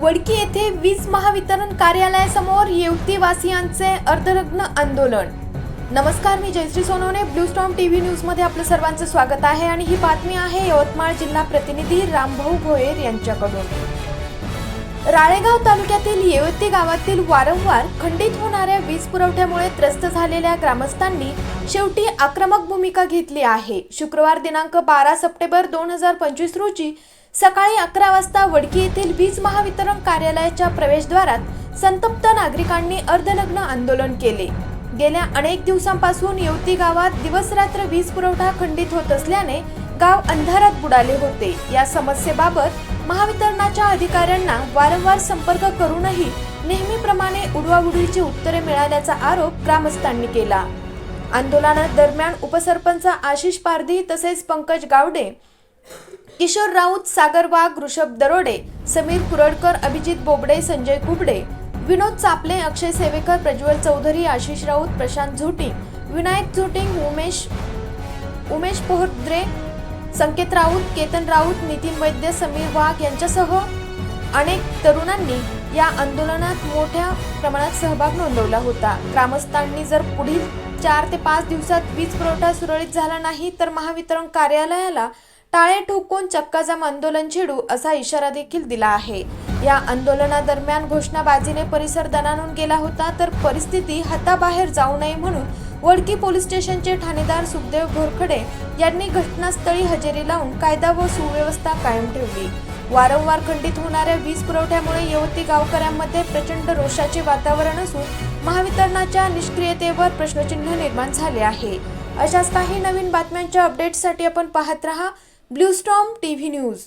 वडकी येथे वीज महावितरण कार्यालयासमोर येवतीवासियांचे अर्धनग्न आंदोलन. नमस्कार मी Jayashree Sonawane. Blue Storm TV न्यूजमध्ये आपलं सर्वांचं स्वागत आहे आणि ही बातमी आहे यवतमाळ जिल्हा प्रतिनिधी रामभाऊ भोयर यांच्याकडून. राळेगाव तालुक्यातील येवती गावातील वारंवार खंडित होणाऱ्या वीज पुरवठ्यामुळे त्रस्त झालेल्या ग्रामस्थांनी शेवटी आक्रमक भूमिका घेतली आहे. शुक्रवार दिनांक बारा सप्टेंबर दोन हजार पंचवीस रोजी सकाळी अकरा वाजता वडकी येथील वीज महावितरण कार्यालयाच्या प्रवेशद्वारात संतप्त नागरिकांनी अर्धनग्न आंदोलन केले. गेल्या अनेक दिवसांपासून येवती गावात दिवसरात्र वीज पुरवठा खंडित होत असल्याने गाव अंधारात बुडाले होते. या समस्येबाबत महावितरणाच्या अधिकाऱ्यांना वारंवार संपर्क करूनही नेहमीप्रमाणे उडवाउडीची उत्तरे मिळाल्याचा आरोप ग्रामस्थांनी केला. आंदोलनादरम्यान उपसरपंच आशिष पारधी तसेच पंकज गावडे किशोर राऊत सागर वाघ ऋषभ दरोडे समीर कुरडकर अभिजित बोबडे संजय कुबडे विनोद चापले अक्षय सेवेकर प्रज्वल चौधरी आशिष राऊत प्रशांत झुटिंग विनायक झुटिंग उमेश उमेश पोहद्रे संकेत राऊत केतन राऊत नितीन वैद्य समीर वाघ यांच्यासह अनेक तरुणांनी या आंदोलनात मोठ्या प्रमाणात सहभाग नोंदवला होता. ग्रामस्थांनी जर पुढील चार ते पाच दिवसात वीज पुरवठा सुरळीत झाला नाही तर महावितरण कार्यालयाला टाळे ठोकून चक्काजाम आंदोलन छेडू असा इशारा देखील दिला आहे. या आंदोलनादरम्यान घोषणाबाजीने परिसर दणाणून गेला होता तर परिस्थिती हाताबाहेर जाऊ नये म्हणून वडकी पोलीस स्टेशनचे ठाणेदार सुखदेव घोरखडे यांनी घटनास्थळी हजेरी लावून कायदा व सुव्यवस्था कायम ठेवली. वारंवार खंडित होणाऱ्या वीज पुरवठ्यामुळे यवती गावकऱ्यांमध्ये प्रचंड रोषाचे वातावरण असून महावितरणाच्या निष्क्रियतेवर प्रश्नचिन्ह निर्माण झाले आहे. अशाच काही नवीन बातम्यांच्या अपडेट्ससाठी आपण पाहत रहा. Blue Storm TV news